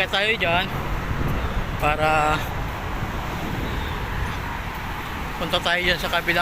sakay tayo dyan para punta tayo dyan sa kabila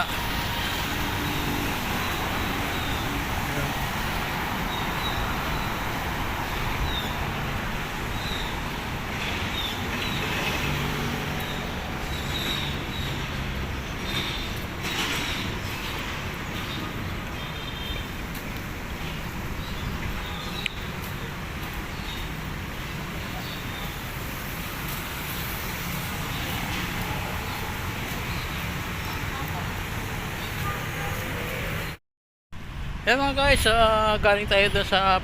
Yan mga guys, ah, galing tayo doon sa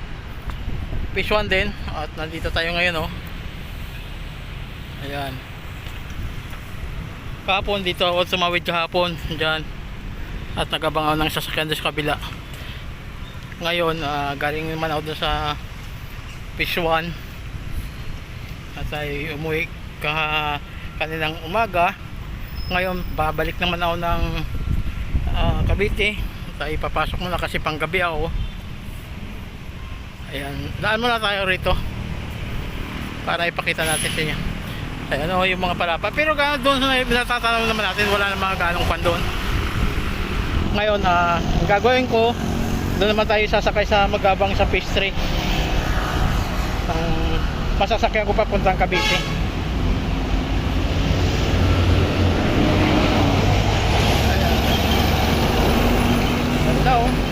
Fish One din at nandito tayo ngayon oh. Ayan. Kahapon dito ako sumawid kahapon diyan at nagabangaw ng sasakyan sa kabila. Ngayon, ah, galing naman ako doon sa Fish One at ay umuwi ka kanilang umaga. Ngayon, babalik naman ako ng ah, Cavite tayo papasok muna kasi panggabi ako. Ayan daan muna tayo rito. Para ipakita natin sa inyo. Ayan o yung mga palapa. Pero gano'n doon sa natatanong naman natin wala na mga ganong pan doon. Ngayon ah ang gagawin ko doon naman tayo sasakay sa magabang sa tree ang masasakyan ko papuntang Cavite Ganda oh.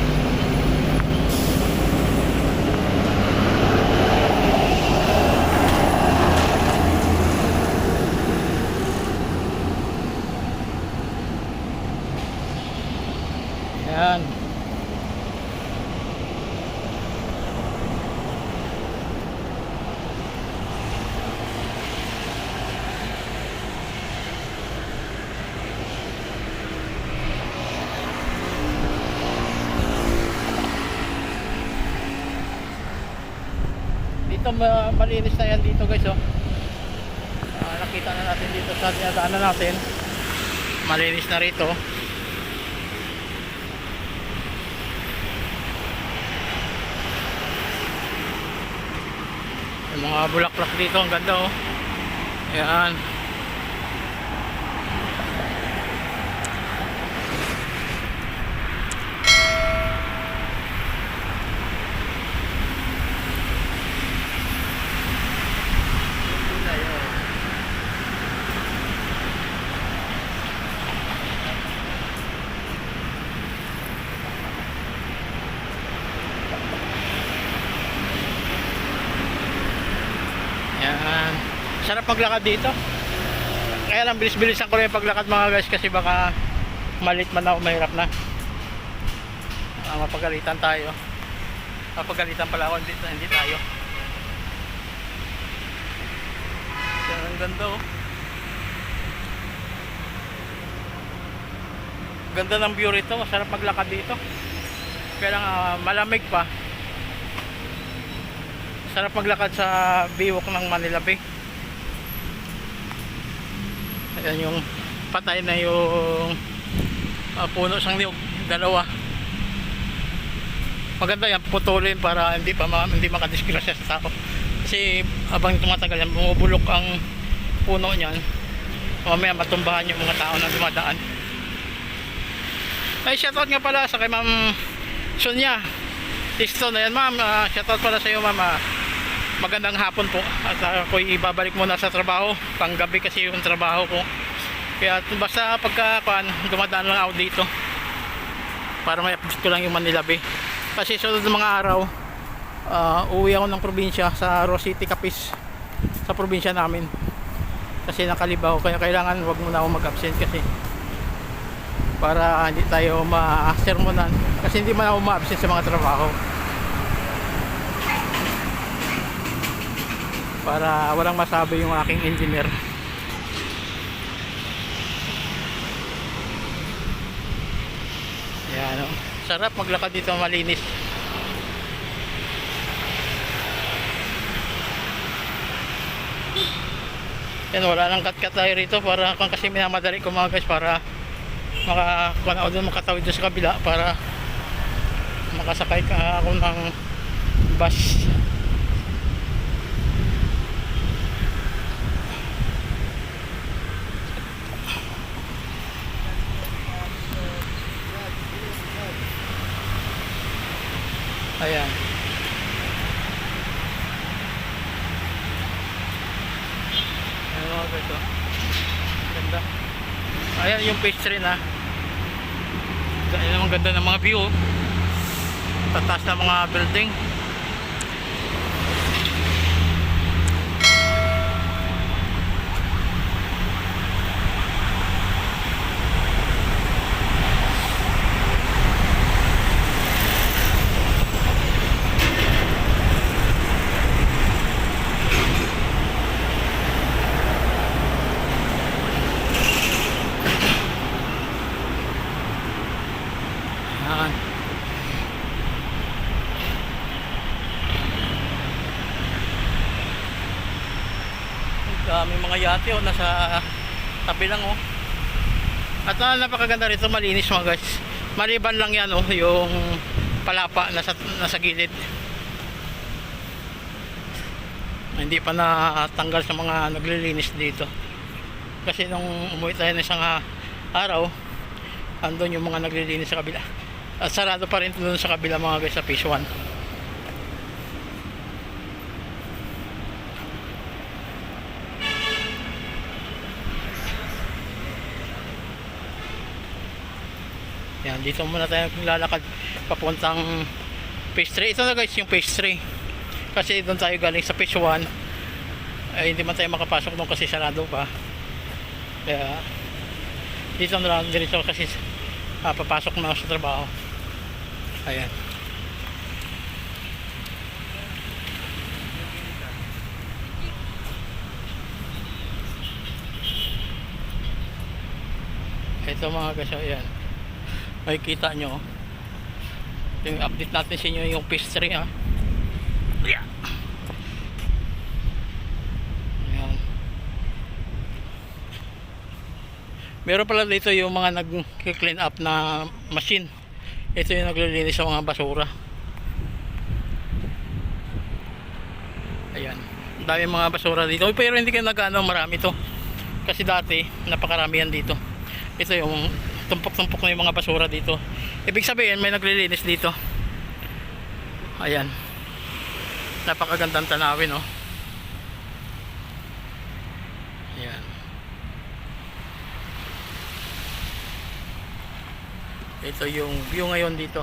Yan. Dito ma- malinis na yan dito guys oh. Ah, nakita na natin dito sa dinadaanan natin. Malinis na rito. Yung mga bulaklak dito ang ganda oh. Ayan. Yan. Sarap maglakad dito. Kaya lang bilis-bilisan ko yung paglakad mga guys kasi baka malit man ako mahirap na. Ah, mapagalitan tayo. Mapagalitan pala ako, hindi, hindi tayo. Yan, ang ganda oh. Ganda ng view rito, masarap maglakad dito. Kaya lang ah, malamig pa. Sarap maglakad sa biwok ng Manila Bay. Ayan yung patay na yung ah, puno sang niyog, dalawa. Maganda yan, putulin para hindi pa ma, hindi makadisgrasya sa tao. Kasi habang tumatagal yan, bumubulok ang puno niyan. Mamaya matumbahan yung mga tao na dumadaan. Ay, shoutout nga pala sa kay Ma'am Sonia. Tisto na yan, Ma'am. Ah, shoutout pala sa iyo, Ma'am. Ah, magandang hapon po. At uh, ako'y ibabalik muna sa trabaho. Panggabi kasi yung trabaho ko. Kaya basta pagka kuan, dumadaan lang ako dito. Para may update ko lang yung Manila Bay. Kasi sunod ng mga araw uh, uwi ako ng probinsya sa Rosity Capiz sa probinsya namin. Kasi nakalibaw kaya kailangan wag muna ako mag-absent kasi para hindi tayo ma-sermonan. Kasi hindi man ako ma-absent sa mga trabaho para walang masabi yung aking engineer. Yan o sarap maglakad dito malinis. Yan wala nang cut tayo rito para kung kasi minamadali ko mga guys para makakuha ako doon makatawid doon sa kabila para makasakay ka ako ng bus guys oh. Ganda. Ayan yung pastry na. Ayan ang ganda ng mga view. Tataas na mga building. Ayan. Ang daming mga yate oh, nasa tabi lang oh. At ah, napakaganda rito, malinis mga guys. Maliban lang yan oh, yung palapa nasa, nasa gilid. Hindi pa natanggal sa mga naglilinis dito. Kasi nung umuwi tayo ng isang ah, araw, andun yung mga naglilinis sa kabila. At sarado pa rin doon sa kabila mga guys sa phase 1. Yan, dito muna tayo lalakad papuntang phase 3. Ito na guys yung phase 3. Kasi doon tayo galing sa phase 1. Ay hindi man tayo makapasok doon kasi sarado pa. Kaya dito na lang diretso kasi ah, papasok na sa trabaho. Ayan. Ito mga kasya, ayan. Makikita nyo. Ito yung update natin sa inyo yung pastry ha. Yeah. Ayan. Meron pala dito yung mga nag-clean up na machine. Ito yung naglilinis sa mga basura. Ayan. Ang dami mga basura dito. Pero hindi kayo nag-ano marami to. Kasi dati, napakarami yan dito. Ito yung tumpok-tumpok na yung mga basura dito. Ibig sabihin, may naglilinis dito. Ayan. Napakagandang tanawin, oh. Ayan. Ito yung view ngayon dito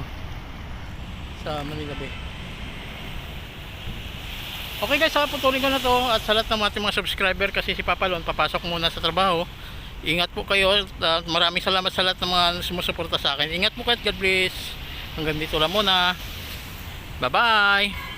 sa Manila Bay. Okay guys, ha, putulin ko na to at sa lahat ng ating mga subscriber kasi si Papa Lon papasok muna sa trabaho. Ingat po kayo at maraming salamat sa lahat ng mga sumusuporta sa akin. Ingat po kayo, God bless. Hanggang dito lang muna. Bye-bye.